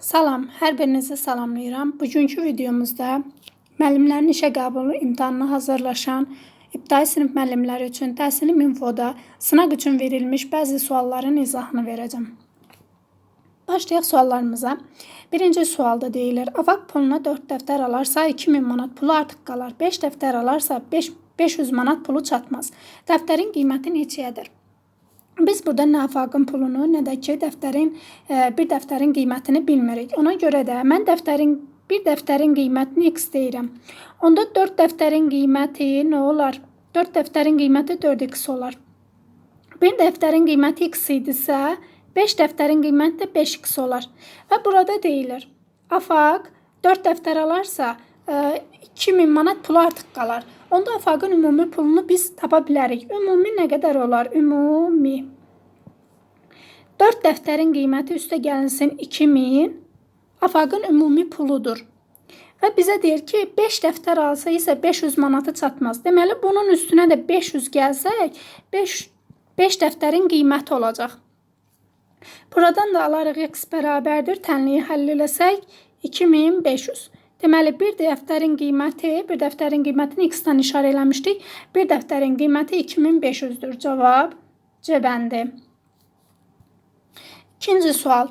Salam, hər birinizi salamlayıram. Bugünkü videomuzda müəllimlərin işə qəbulu imtahanına hazırlaşan ibtidai sinif müəllimləri üçün Təhsilim Infoda sınaq üçün verilmiş bəzi sualların izahını verəcəm. Başlayaq suallarımıza. Birinci sualda deyilir. Avaq puluna 4 dəftər alarsa 2000 manat pulu artıq qalar. 5 dəftər alarsa 5 500 manat pulu çatmaz. Dəftərin qiyməti neçəyədir? Biz burada nə afaqın pulunu, nə də ki dəftərin e, bir dəftərin qiymətini bilmirik. Ona görə də mən dəftərin bir dəftərin qiymətini x deyirəm. Onda 4 dəftərin qiyməti nə olar? 4 dəftərin qiyməti 4x olar. Bir dəftərin qiyməti x idisə, 5 dəftərin qiyməti də 5x olar. Və burada deyilir. Afaq 4 dəftər alarsa, e, 2000 manat pulu artıq qalar. Onda afaqın ümumi pulunu biz tapa bilərik. Ümumi nə qədər olar? Ümumi 4 dəftərin qiyməti üstə gəlinsin 2000. Afaqın ümumi puludur. Və bizə deyir ki, 5 dəftər alsa isə 500 manatı çatmaz. Deməli, bunun üstünə də 500 gəlsək, 5 5 dəftərin qiyməti olacaq. Buradan da alarıq x bərabərdir. Tənliyi həll eləsək 2500. Deməli, bir dəftərin qiyməti, bir dəftərin qiymətini x-dan işarə eləmişdik. Bir dəftərin qiyməti 2500-dür. Cavab C bəndi. İkinci sual.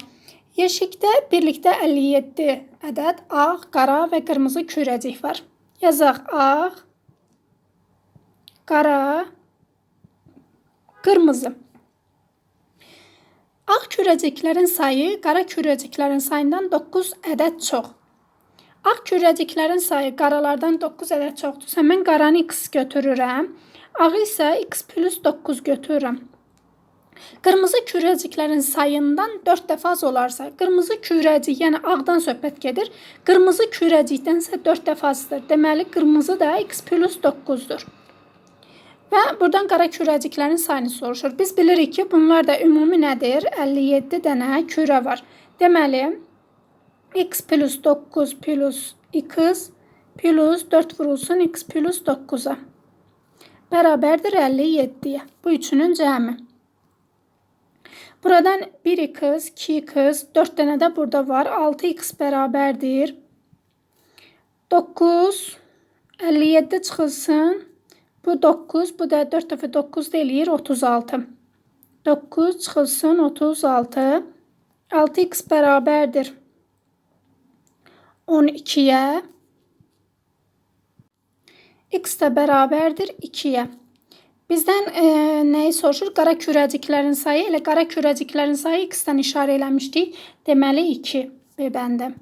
Yeşikdə birlikdə 57 ədəd ağ, qara və qırmızı kürəcik var. Yazaq ağ, qara, qırmızı. Ağ kürəciklərin sayı qara kürəciklərin sayından 9 ədəd çox. Ağ kürəciklərin sayı qaralardan 9 ədəd çoxdursa, mən qaranı x götürürəm. Ağı isə x plus 9 götürürəm. Qırmızı kürəciklərin sayından 4 dəfə az olarsa, qırmızı kürəcik, yəni ağdan söhbət gedir. Qırmızı kürəcikdənsə 4 dəfə azdır. Deməli, qırmızı da x plus 9-dur. Və buradan qara kürəciklərin sayını soruşur. Biz bilirik ki, bunlar da ümumi nədir? 57 dənə kürə var. Deməli, x plus 9 plus x plus 4 vurulsun x plus 9'a. Bərabərdir 57'ye. Bu üçünün cəmi. Buradan 1x, 2x, 4 dənə də burada var. 6x bərabərdir. 9, 57 çıxılsın. Bu 9, bu da 4 dəfə 9 eləyir 36. 9 çıxılsın 36. 6x bərabərdir 12'ye x de beraberdir 2'ye. Bizden e, nəyi soruşur? Qara kürəciklərin sayı. Elə qara kürəciklərin sayı x-dən eləmişdik. Deməli 2 B bəndə.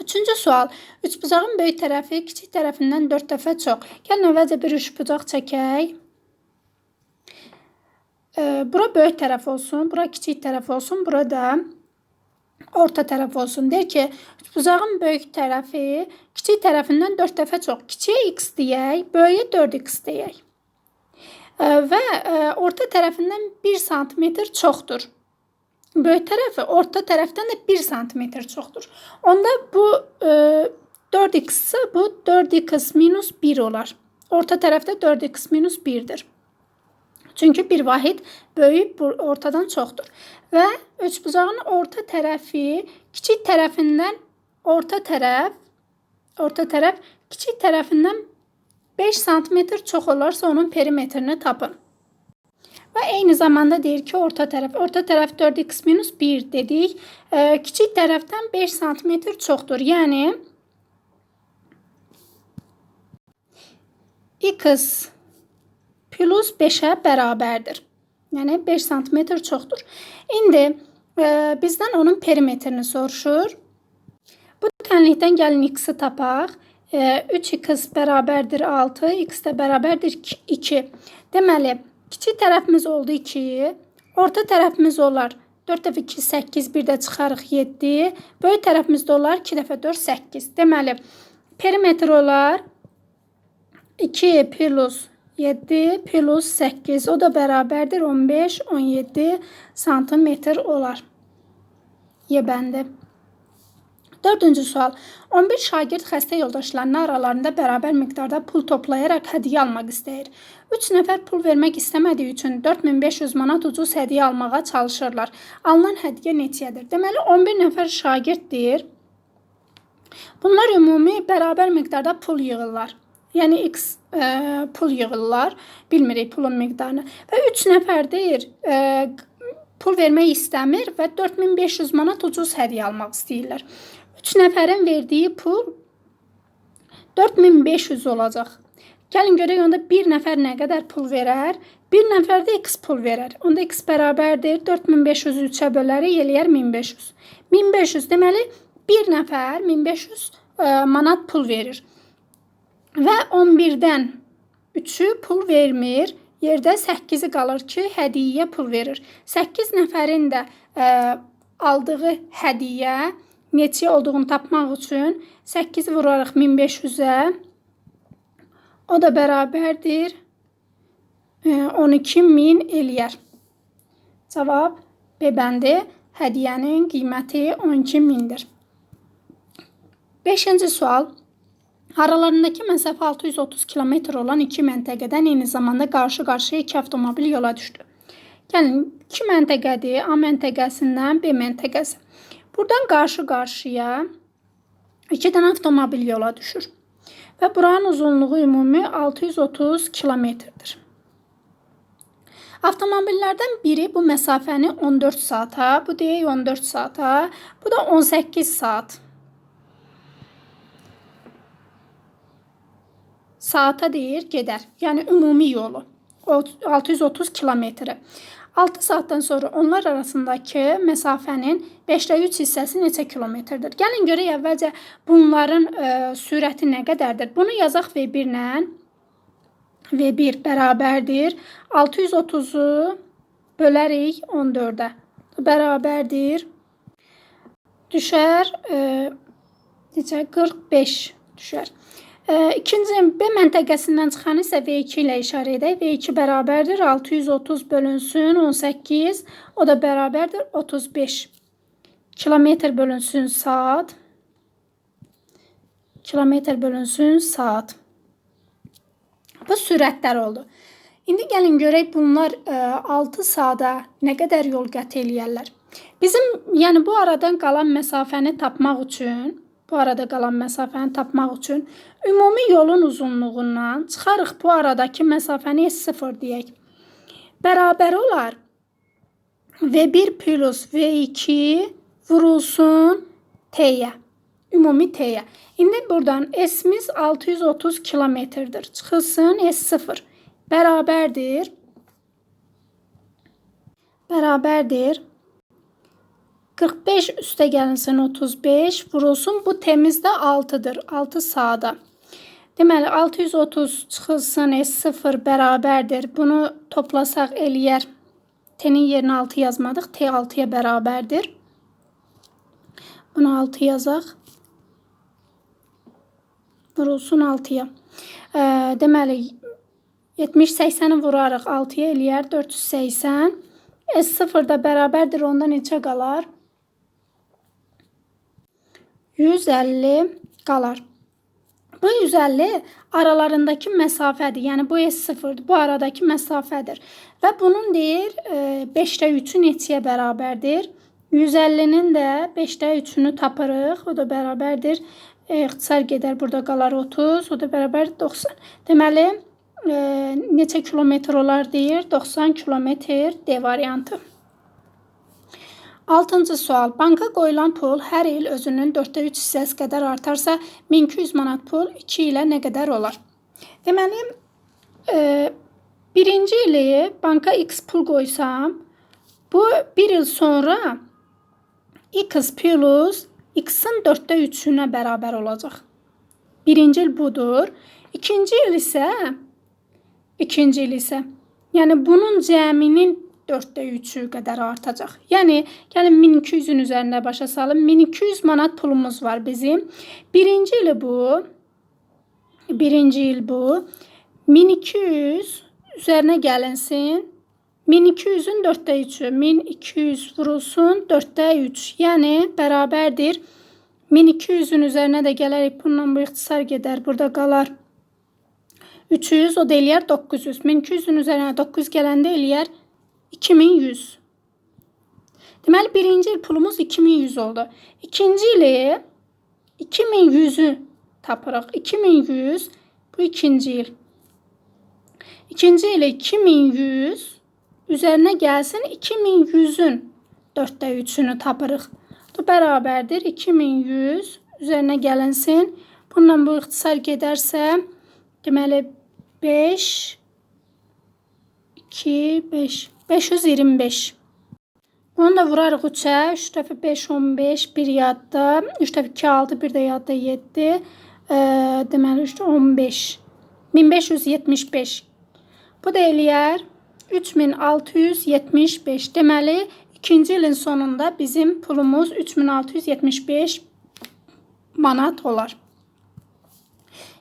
Üçüncü sual. Üçbucağın böyük tərəfi kiçik tərəfindən 4 dəfə çox. Gəlin əvvəlcə bir üçbucaq çəkək. E, bura böyük tərəf olsun, bura kiçik tərəf olsun, burada orta tərəf olsun. Deyir ki, buzağın böyük tərəfi kiçik tərəfindən 4 dəfə çox. Kiçiyə x deyək, böyüyə 4x deyək. Və orta tərəfindən 1 sm çoxdur. Böyük tərəfi orta tərəfdən də 1 sm çoxdur. Onda bu 4x ise bu 4x minus 1 olar. Orta tərəfdə 4x minus 1-dir. Çünki bir vahid böyük ortadan çoxdur. Və üçbucağın orta tərəfi kiçik tərəfindən orta tərəf orta tərəf kiçik tərəfindən 5 sm çox olarsa onun perimetrini tapın. Və eyni zamanda deyir ki, orta tərəf. Orta tərəf 4x minus 1 dedik. E, kiçik tərəfdən 5 sm çoxdur. Yəni x plus 5'ə bərabərdir. Yəni 5 sm çoxdur. İndi e, bizdən onun perimetrini soruşur. Bu tənlikdən gəlin x-i tapaq. E, 3x bərabərdir 6, x də bərabərdir 2. Deməli, kiçik tərəfimiz oldu 2, orta tərəfimiz olar 4 dəfə 2 8, bir də çıxarıq 7. Böyük tərəfimizdə olar 2 dəfə 4 8. Deməli, perimetr olar 2 plus 7 plus 8 o da beraberdir 15-17 santimetre olar. Y bəndi. Dördüncü sual. 11 şagird xəstə yoldaşlarının aralarında bərabər miqdarda pul toplayaraq hədiyyə almaq istəyir. 3 nəfər pul vermək istəmədiyi üçün 4500 manat ucuz hədiyyə almağa çalışırlar. Alınan hədiyyə neçəyədir? Deməli 11 nəfər şagirddir. Bunlar ümumi bərabər miqdarda pul yığırlar. Yəni x e, pul yığırlar. Bilmirik pulun miqdarını. Və 3 nəfərdir. E, pul vermək istəmir və 4500 manat ucuz hədiyyə almaq istəyirlər. 3 nəfərin verdiyi pul 4500 olacaq. Gəlin görək onda bir nəfər nə qədər pul verər? Bir nəfər də x pul verər. Onda x bərabərdir 4500-ü 3-ə bölərik, eləyər 1500. 1500 deməli bir nəfər 1500 ə, manat pul verir. Və 11-dən 3-ü pul vermir. Yerdə 8-i qalır ki, hədiyyə pul verir. 8 nəfərin də ə, aldığı hədiyyə neçə olduğunu tapmaq üçün 8 vurarıq 1500-ə. O da bərabərdir 12000 eləyər. Cavab B bəndi. Hədiyyənin qiyməti 12000-dir. 5-ci sual. Aralarındakı məsafə 630 km olan iki məntəqədən eyni zamanda qarşı-qarşıya iki avtomobil yola düşdü. Gəlin, iki məntəqədir. A məntəqəsindən B məntəqəsi. Buradan qarşı-qarşıya iki dənə avtomobil yola düşür. Və buranın uzunluğu ümumi 630 kilometrdir. Avtomobillərdən biri bu məsafəni 14 saata, bu deyək 14 saata, bu da 18 saat. Saata deyir gedər. Yəni ümumi yolu 630 kilometri. 6 saatdan sonra onlar arasındakı məsafənin 5də 3 hissəsi neçə kilometrdir? Gəlin görək əvvəlcə bunların ə, e, sürəti nə qədərdir? Bunu yazaq V1 ilə. V1 bərabərdir 630-u bölərik 14-ə. Bərabərdir düşər ə, necə 45 düşər. İkinci B məntəqəsindən çıxan isə V2 ilə işarə edək. V2 bərabərdir 630 bölünsün 18, o da bərabərdir 35. Kilometr bölünsün saat. Kilometr bölünsün saat. Bu sürətlər oldu. İndi gəlin görək bunlar 6 saata nə qədər yol qət eləyərlər. Bizim, yəni bu aradan qalan məsafəni tapmaq üçün bu arada qalan məsafəni tapmaq üçün ümumi yolun uzunluğundan çıxarıq bu aradakı məsafəni S0 deyək. Bərabər olar V1 plus V2 vurulsun T-yə. Ümumi T-yə. İndi buradan S-miz 630 kilometrdir. Çıxılsın S0. Bərabərdir. Bərabərdir 45 üste gəlinsin 35 vurulsun. Bu temizdə 6-dır. 6 sağda. Deməli 630 çıxılsın S0 bərabərdir. Bunu toplasaq eləyər. T-nin yerinə 6 yazmadıq. T 6-ya bərabərdir. Bunu 6 yazaq. Vurulsun 6-ya. E, deməli 70-80-i vurarıq 6-ya eləyər 480. S0 da bərabərdir. Onda neçə qalar? 150 qalar. Bu 150 aralarındakı məsafədir. Yəni bu S0-dır. Bu aradakı məsafədir. Və bunun deyir 5də 3-ü neçəyə bərabərdir? 150-nin də 5də 3-ünü tapırıq. O da bərabərdir. E, ixtisar gedər. Burada qalar 30. O da bərabər 90. Deməli e, neçə kilometr olar deyir? 90 kilometr D variantı. Altıncı sual. Banka qoyulan pul hər il özünün 4də 3 hissəsi qədər artarsa, 1200 manat pul 2 ilə nə qədər olar? Deməli, e, birinci ili banka X pul qoysam, bu bir il sonra X plus X-in 4də 3-ünə bərabər olacaq. Birinci il budur. İkinci il isə ikinci il isə yəni bunun cəminin 4də 3-ü qədər artacaq. Yəni gəlin 1200-ün üzərində başa salım. 1200 manat pulumuz var bizim. Birinci il bu. Birinci il bu. 1200 üzərinə gəlinsin. 1200-ün 4də 3-ü 1200 vurulsun 4də 3. Yəni bərabərdir 1200'ün üzerine de gələrək bununla bu ixtisar gedər. Burada qalar 300 o da eləyər 900. 1200-ün üzərinə 900 gələndə eləyər 2100. Deməli birinci il pulumuz 2100 oldu. İkinci ili 2100'ü tapırıq. 2100 bu ikinci il. İkinci ile 2100 üzerine gelsin 2100'ün 4'te 3'ünü tapırıq. Bu bərabərdir 2100 üzerine gəlinsin. Bununla bu ixtisar gedərsə deməli 5 2 5 525 Onu da vurarıq 3'ə. 3 dəfə 5 15 1 yadda. 3 dəfə 2 6 1 də yadda 7. E, deməli 3 15 1575. Bu da eləyər 3675. Deməli ikinci ilin sonunda bizim pulumuz 3675 manat olar.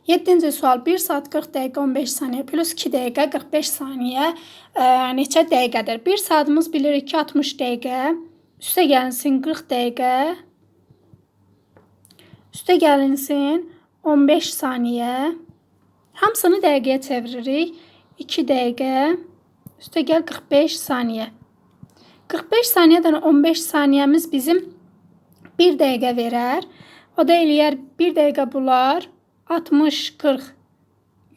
7-ci sual 1 saat 40 dəqiqə 15 saniyə plus 2 dəqiqə 45 saniyə e, neçə dəqiqədir? 1 saatımız bilirik ki 60 dəqiqə. Üstə gəlinsin 40 dəqiqə. Üstə gəlinsin 15 saniyə. Hamısını dəqiqəyə çeviririk. 2 dəqiqə. Üstə gəl 45 saniyə. 45 saniyədən 15 saniyəmiz bizim 1 dəqiqə verər. O da eləyər 1 dəqiqə bular. 60, 40,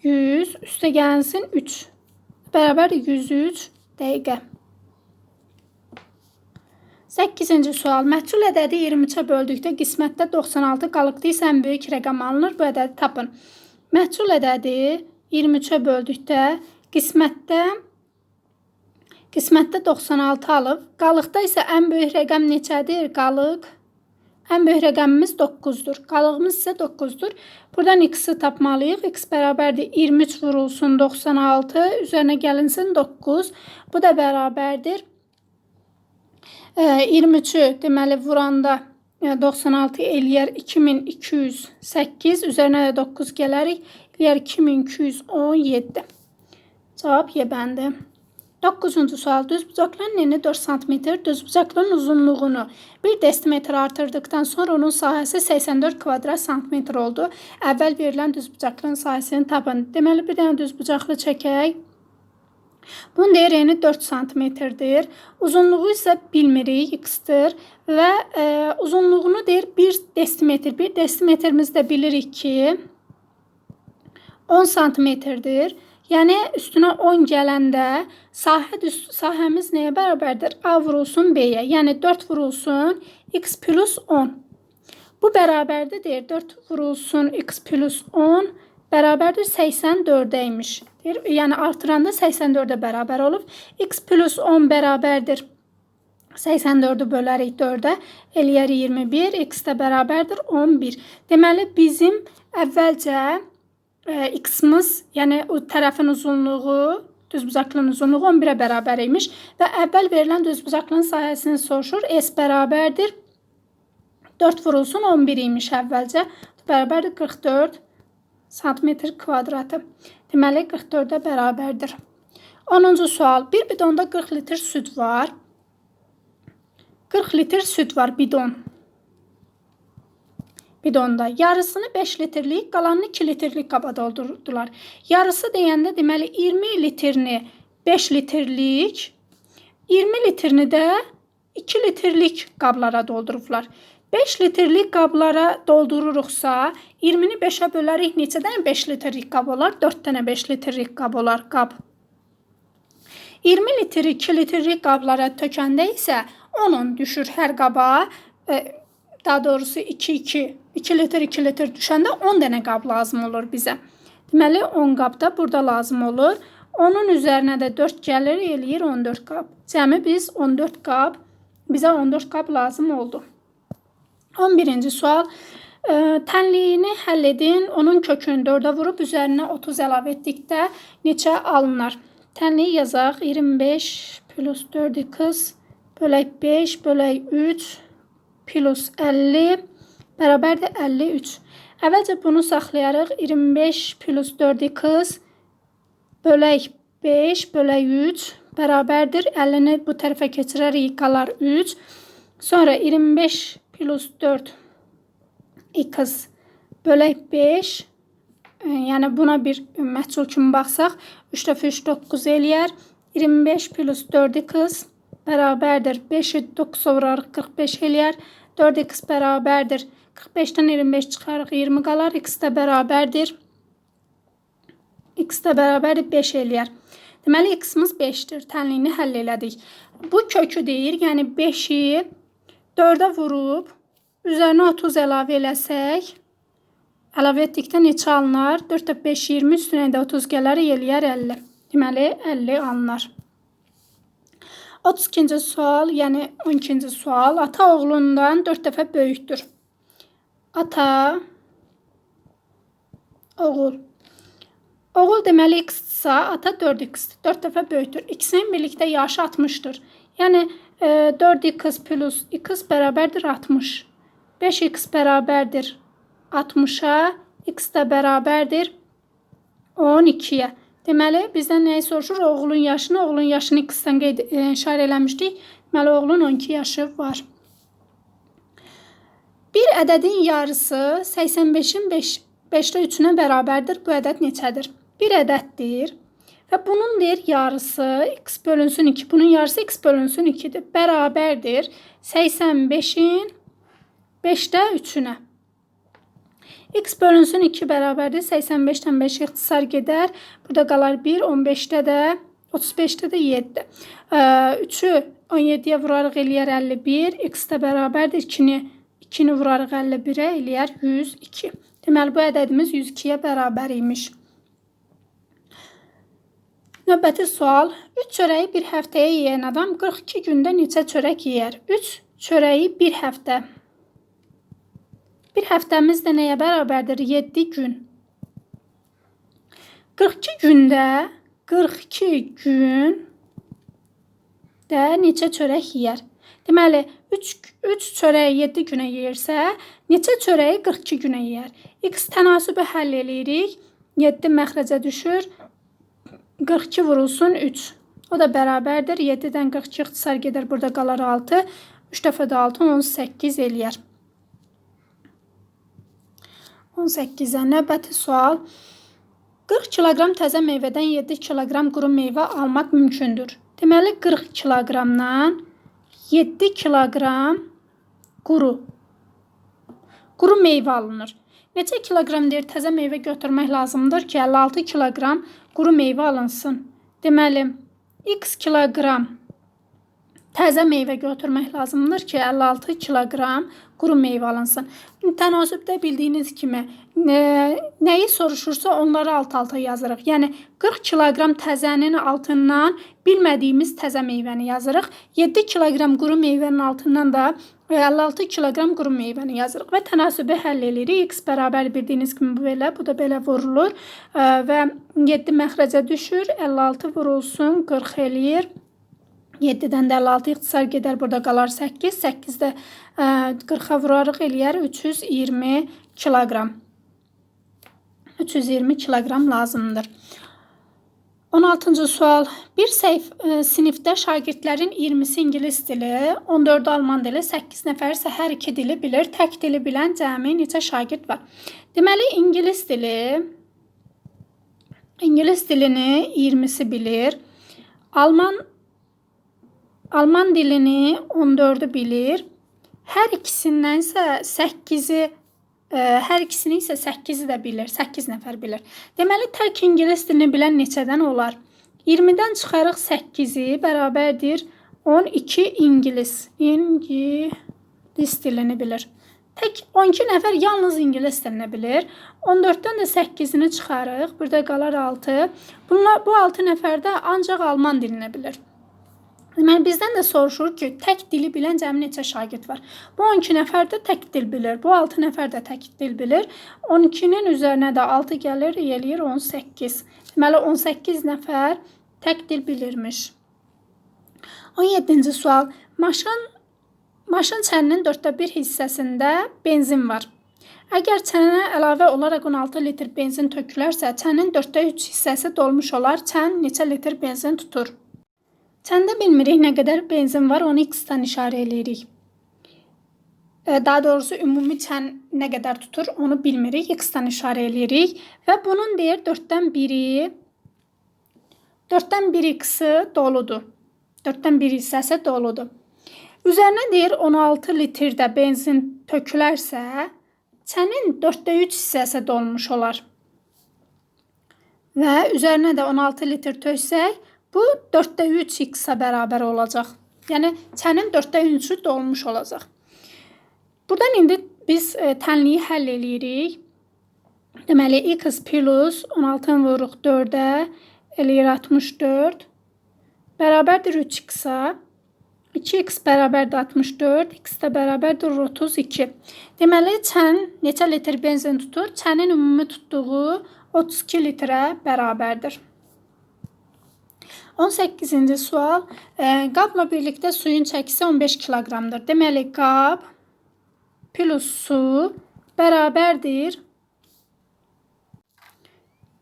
100 üste gelsin 3. Beraber 103 dəqiqə. 8-ci sual. Məchul ədədi 23-ə böldükdə qismətdə 96 qalıqda isə ən böyük rəqəm alınır. Bu ədədi tapın. Məchul ədədi 23-ə böldükdə qismətdə qismətdə 96 alıb. Qalıqda isə ən böyük rəqəm neçədir? Qalıq En büyük rəqəmimiz 9-dur. Qalığımız isə 9-dur. Buradan x-i tapmalıyıq. x bərabərdir 23 vurulsun 96, üzərinə gəlinsin 9. Bu da bərabərdir. 23-ü deməli vuranda 96 eləyər 2208, üzərinə də 9 gələrik, eləyər 2217. Cavab Y bəndi. 9. sual düz bucaqların eni 4 cm, düz bucaqların uzunluğunu 1 desimetr artırdıktan sonra onun sahəsi 84 kvadrat santimetr oldu. Əvvəl verilən düz bucaqların sahəsini tapın. Deməli bir dənə düz bucaqlı çəkək. Bunun deyir eni 4 santimetrdir. Uzunluğu isə bilmirik, x-dir və e, uzunluğunu deyir 1 desimetr. 1 desimetrimizi də bilirik ki 10 santimetrdir. Yəni üstünə 10 gələndə sahə sahəmiz nəyə bərabərdir? A vurulsun B-yə. Yəni 4 vurulsun x plus 10. Bu bərabərdir deyir. 4 vurulsun x plus 10 bərabərdir 84-ə Deyir, yəni artıranda 84-ə bərabər olub. x plus 10 bərabərdir 84-ü bölərik 4-ə, eləyər 21, x də bərabərdir 11. Deməli bizim əvvəlcə e, x'imiz yani o tərəfin uzunluğu düzbucaqlının uzunluğu 11-ə bərabər imiş və əvvəl verilən düzbucaqlının sahəsini soruşur. S bərabərdir 4 vurulsun 11 imiş əvvəlcə. Bərabərdir 44 santimetr kvadratı. Deməli 44-ə bərabərdir. 10-cu sual. Bir bidonda 40 litr süd var. 40 litr süd var bidon bidonda. Yarısını 5 litrlik, qalanını 2 litrlik qaba doldurdular. Yarısı deyəndə deməli 20 litrini 5 litrlik, 20 litrini də 2 litrlik qablara doldurublar. 5 litrlik qablara doldururuqsa, 20-ni 5-ə bölərik, neçə dənə 5 litrlik qab olar? 4 dənə 5 litrlik qab olar qab. 20 litr 2 litrlik qablara tökəndə isə 10 düşür hər qaba. E, daha doğrusu 2 2 2 litr 2 litr düşəndə 10 dənə qab lazım olur bizə. Deməli 10 qab da burada lazım olur. Onun üzərinə də 4 gəlir, eləyir 14 qab. Cəmi biz 14 qab, bizə 14 qab lazım oldu. 11-ci sual. Tənliyini həll edin. Onun kökünü 4-ə vurub üzərinə 30 əlavə etdikdə neçə alınır? Tənliyi yazaq. 25 plus 4x bölək 5 bölək 3 plus 50 bərabərdir 53. Əvvəlcə bunu saxlayarıq. 25 plus 4x bölək 5 bölək 3 bərabərdir. 50-ni bu tərəfə keçirərik, qalar 3. Sonra 25 plus 4 bölək 5 bölək 3 bərabərdir 50 ni bu tərəfə keçirərik, qalar 3. sonra 25 plus 4 bölək 5 bölək 3 bərabərdir 50 ni bu tərəfə keçirərik, qalar 3. sonra 25 plus 4 bölək 5 bölək 3 bərabərdir 50 ni bu tərəfə keçirərik, qalar 3. sonra 25 x bölək 5 e, yəni buna bir məhsul kimi baxsaq 3 dəfə 3 9 eləyər. 25 plus 4x bərabərdir. 5-i 9 vurarıq 45 eləyər. 4x bərabərdir. 45-dən 25 çıxarıq 20 qalar. x də bərabərdir. x də bərabərdir 5 eləyər. Deməli x-imiz 5-dir. Tənliyini həll elədik. Bu kökü deyir, yəni 5-i 4-ə vurub üzərinə 30 əlavə eləsək, əlavə etdikdə neçə alınar? 4 də 5 20 üstünə də 30 gələr, eləyər 50. Deməli 50 alınar. 32-ci sual, yəni 12-ci sual. Ata oğlundan 4 dəfə böyükdür. Ata oğul. Oğul deməli x-sa, ata 4x. 4 dəfə böyükdür. İkisinin birlikdə yaşı 60-dır. Yəni e, 4x plus x bərabərdir 60. 5x bərabərdir 60-a, x də bərabərdir 12-yə. Deməli, bizdən nəyi soruşur? Oğlun yaşını, oğlun yaşını x-dən qeyd e, işarə eləmişdik. Deməli, oğlun 12 yaşı var. Bir ədədin yarısı 85-in 5 5-də 3-ünə bərabərdir. Bu ədəd neçədir? Bir ədəddir. Və bunun deyir yarısı x bölünsün 2. Bunun yarısı x bölünsün 2-dir. Bərabərdir 85-in 5-də 3-ünə. X bölünsün 2 bərabərdir. 85-dən 5 ixtisar gedər. Burada qalar 1, 15-də də 35-də də 7. 3-ü 17-yə vurarıq eləyər 51. x də bərabərdir 2-ni 2-ni vurarıq 51-ə eləyər 102. Deməli bu ədədimiz 102-yə bərabər imiş. Növbəti sual. 3 çörəyi bir həftəyə yeyən adam 42 gündə neçə çörək yeyər? 3 çörəyi bir həftə. Bir həftəmiz də nəyə bərabərdir? 7 gün. 42 gündə 42 gün də neçə çörək yeyər? Deməli, 3 3 çörəyi 7 günə yeyirsə, neçə çörəyi 42 günə yeyər? X tənasübü həll eləyirik. 7 məxrəcə düşür. 42 vurulsun 3. O da bərabərdir. 7-dən 42 ixtisar gedər. Burada qalar 6. 3 dəfə də 6 18 eləyər. 18-ə növbəti sual. 40 kiloqram təzə meyvədən 7 kiloqram quru meyvə almaq mümkündür. Deməli 40 kiloqramdan 7 kiloqram quru quru meyvə alınır. Neçə kiloqram deyir təzə meyvə götürmək lazımdır ki, 56 kiloqram quru meyvə alınsın. Deməli, x kiloqram təzə meyvə götürmək lazımdır ki, 56 kiloqram quru meyvə alınsın. Tənasübdə bildiyiniz kimi nə, nəyi soruşursa onları alt-alta yazırıq. Yəni 40 kiloqram təzənin altından bilmədiyimiz təzə meyvəni yazırıq. 7 kiloqram quru meyvənin altından da 56 kiloqram quru meyvəni yazırıq və tənasübü həll edirik. X bərabər bildiyiniz kimi bu belə, bu da belə vurulur və 7 məxrəcə düşür. 56 vurulsun, 40 eləyir. 7-dən də 56 ixtisar gedər, burada qalar 8. 8-də 40-a vurarıq eləyər 320 kiloqram. 320 kiloqram lazımdır. 16-cı sual. Bir səhif e, sinifdə şagirdlərin 20-si ingilis dili, 14 alman dili, 8 nəfər isə hər iki dili bilir. Tək dili bilən cəmi neçə şagird var? Deməli, ingilis dili İngilis dilini 20-si bilir. Alman Alman dilini 14-ü bilir. Hər ikisindən isə 8-i hər ikisini isə 8-i də bilir, 8 nəfər bilir. Deməli, tək ingilis dilini bilən neçədən olar? 20-dən çıxarıq 8-i bərabərdir 12 ingilis. İngilis dilini bilir. Tək 12 nəfər yalnız ingilis dilini bilir. 14-dən də 8-ini çıxarıq. Burada qalar 6. Bunlar bu 6 nəfər də ancaq alman dilini bilir. Deməli bizdən də soruşur ki, tək dili bilən cəmi neçə şagird var? Bu 12 nəfər də tək dil bilir. Bu 6 nəfər də tək dil bilir. 12-nin üzərinə də 6 gəlir, eləyir 18. Deməli 18 nəfər tək dil bilirmiş. 17-ci sual. Maşın maşın çəninin 4də 1 hissəsində benzin var. Əgər çənə əlavə olaraq 16 litr benzin tökülərsə, çənin 4də 3 hissəsi dolmuş olar. Çən neçə litr benzin tutur? Çəndə bilmirik nə qədər benzin var, onu x-dan işarə eləyirik. e, daha doğrusu ümumi çən nə qədər tutur onu bilmirik. X-dən işarə eləyirik və bunun deyir 4-dən 1-i 4-dən 1 x-i doludur. 4-dən 1 hissəsi doludur. Üzərinə deyir 16 litrdə benzin tökülərsə, çənin 4də 3 hissəsi dolmuş olar. Və üzərinə də 16 litr töksək, bu 4də 3 x-a bərabər olacaq. Yəni çənin 4də 3-ü dolmuş olacaq. Buradan indi biz e, tənliyi həll eləyirik. Deməli x plus 16-nı vururuq 4-ə eləyir 64 bərabərdir 3x-a. 2x bərabərdir 64, x də bərabərdir 32. Deməli, çən neçə litr benzin tutur? Çənin ümumi tutduğu 32 litrə bərabərdir. 18-ci sual. E, qabla birlikdə suyun çəkisi 15 kiloqramdır. Deməli, qab plus su bərabərdir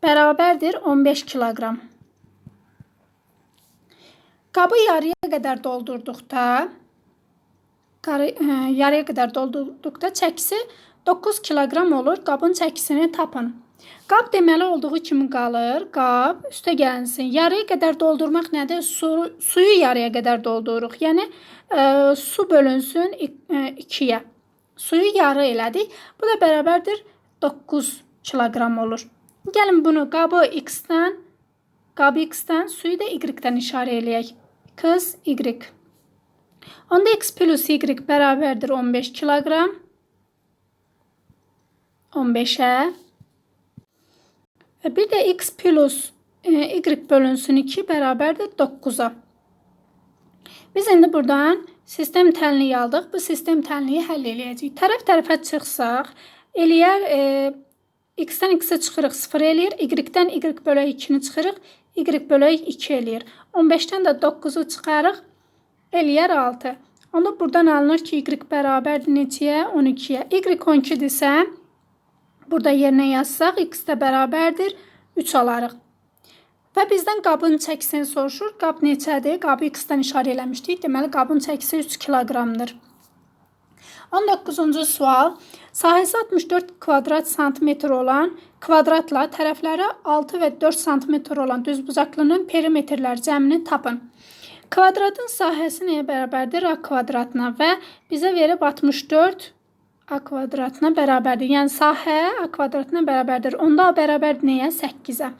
bərabərdir 15 kiloqram. Qabı yarıya qədər doldurduqda e, yarıya qədər doldurduqda çəkisi 9 kiloqram olur. Qabın çəkisini tapın. Qab deməli olduğu kimi qalır. Qab üstə gəlinsin. Yarıya qədər doldurmaq nədir? Su, suyu yarıya qədər doldururuq. Yəni e, su bölünsün 2-yə. E, suyu yarı elədik. Bu da bərabərdir 9 kiloqram olur. Gəlin bunu qabı x-dən, qabı x-dən, suyu da y-dən işarə eləyək. Kız Y. Onda X plus Y beraberdir 15 kilogram. 15'e. Bir de X plus e, Y bölünsün 2 beraberdir 9'a. Biz indi buradan sistem tənliyi aldıq. Bu sistem tənliyi həll eləyəcəyik. Tərəf-tərəfə çıxsaq, eləyər e, x-dən x-ə çıxırıq 0 eləyir. Y-dən y bölək 2-ni çıxırıq. Y bölək 2 eləyir. 15-dən də 9-u çıxarıq, eləyər 6. Onda buradan alınır ki, y bərabərdir neçəyə? 12-yə. Y 12-dirsə, burada yerinə yazsaq, x də bərabərdir 3 alarıq. Və bizdən qabın çəkisini soruşur. Qab neçədir? Qabı x-dən işarə eləmişdik. Deməli, qabın çəkisi 3 kiloqramdır. 19-cu sual. Sahəsi 64 kvadrat santimetr olan kvadratla tərəfləri 6 və 4 santimetr olan düzbucaqlının perimetrlər cəmini tapın. Kvadratın sahəsi nəyə bərabərdir? A kvadratına və bizə verib 64 A kvadratına bərabərdir. Yəni sahə A kvadratına bərabərdir. Onda A bərabərdir nəyə? 8-ə.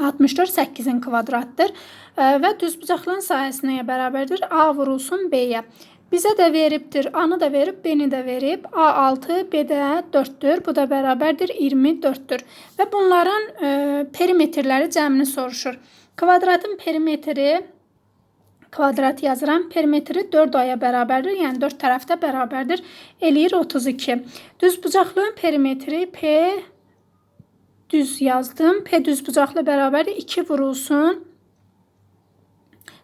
64 8-in kvadratdır və düzbucaqlının sahəsi nəyə bərabərdir? A vurulsun B-yə. Bizə də veribdir. A-nı da verib, B-ni də verib. A 6, B də 4-dür. Bu da bərabərdir 24-dür. Və bunların e, perimetrləri cəmini soruşur. Kvadratın perimetri kvadrat yazıram. Perimetri 4 aya bərabərdir. Yəni 4 tərəfdə bərabərdir. Eləyir 32. Düz bucaqlığın perimetri P düz yazdım. P düz bucaqlı bərabərdir. 2 vurulsun.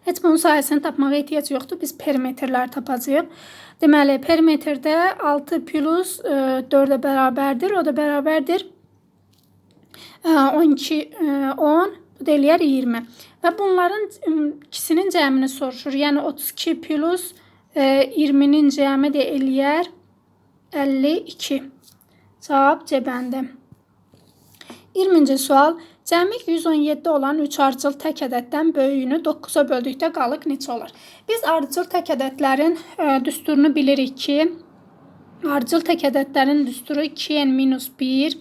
Heç bunun sahəsini tapmağa ehtiyac yoxdur. Biz perimetrlər tapacağıq. Deməli, perimetrdə 6 plus 4-ə e, bərabərdir. O da bərabərdir 12, e, 10, e, bu da eləyər 20. Və bunların ikisinin cəmini soruşur. Yəni 32 plus 20-nin cəmi də eləyər 52. Cavab C bəndi. 20-ci sual. Cəmi 117 olan 3 ardıcıl tək ədəddən böyüyünü 9-a böldükdə qalıq neçə olur? Biz ardıcıl tək ədədlərin e, düsturunu bilirik ki, ardıcıl tək ədədlərin düsturu 2n minus 1,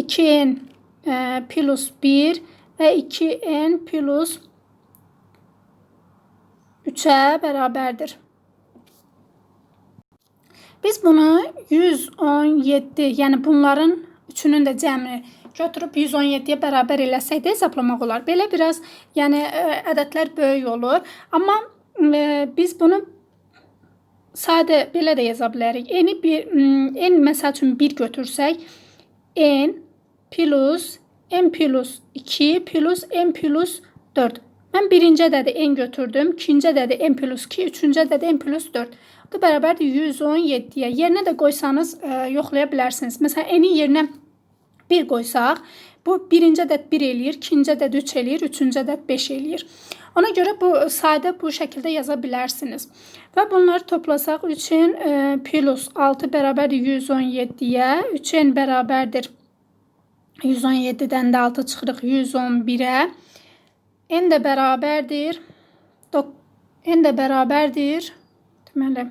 2n e, plus 1 və 2n plus 3-ə bərabərdir. Biz bunu 117, yəni bunların üçünün də cəmini götürüb 117-yə bərabər eləsək də hesablamaq olar. Belə biraz, yəni ədədlər böyük olur. Amma e, biz bunu sadə belə də yaza bilərik. N-i bir n məsəl üçün 1 götürsək, n plus n plus 2 plus n plus 4. Mən birinci ədədi n götürdüm, ikinci ədədi n plus 2, üçüncü ədədi n plus 4. Bu da bərabərdir 117-yə. Yerinə də qoysanız ə, e, yoxlaya bilərsiniz. Məsələn, n-i yerinə 1 qoysaq, bu birinci ədəd 1 eləyir, ikinci ədəd 3 eləyir, üçüncü ədəd 5 eləyir. Ona görə bu sayda bu şəkildə yaza bilərsiniz. Və bunları toplasaq 3n e, plus 6 bərabərdir 117-yə. 3n bərabərdir 117-dən də 6 çıxırıq 111-ə. n də bərabərdir n də bərabərdir deməli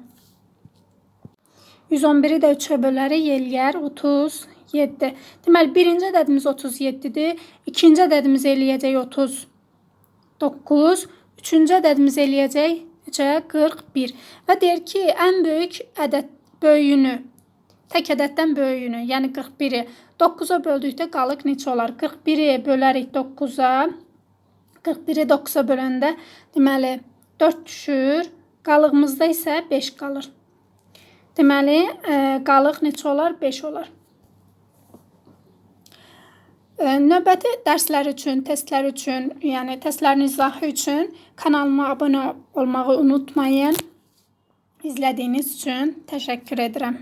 111-i də 3-ə bölərik eləyər 37. Deməli birinci ədədimiz 37-dir. İkinci ədədimiz eləyəcək 39. Üçüncü ədədimiz eləyəcək necə 41. Və deyir ki, ən böyük ədəd böyüyünü tək ədəddən böyüyünü, yəni 41-i 9-a böldükdə qalıq neçə olar? 41-i bölərik 9-a. 41-i 9-a böləndə deməli 4 düşür. Qalığımızda isə 5 qalır. Deməli, e, qalıq neçə olar? 5 olar. E, növbəti dərslər üçün, testlər üçün, yəni testlərin izahı üçün kanalıma abunə olmağı unutmayın. İzlədiyiniz üçün təşəkkür edirəm.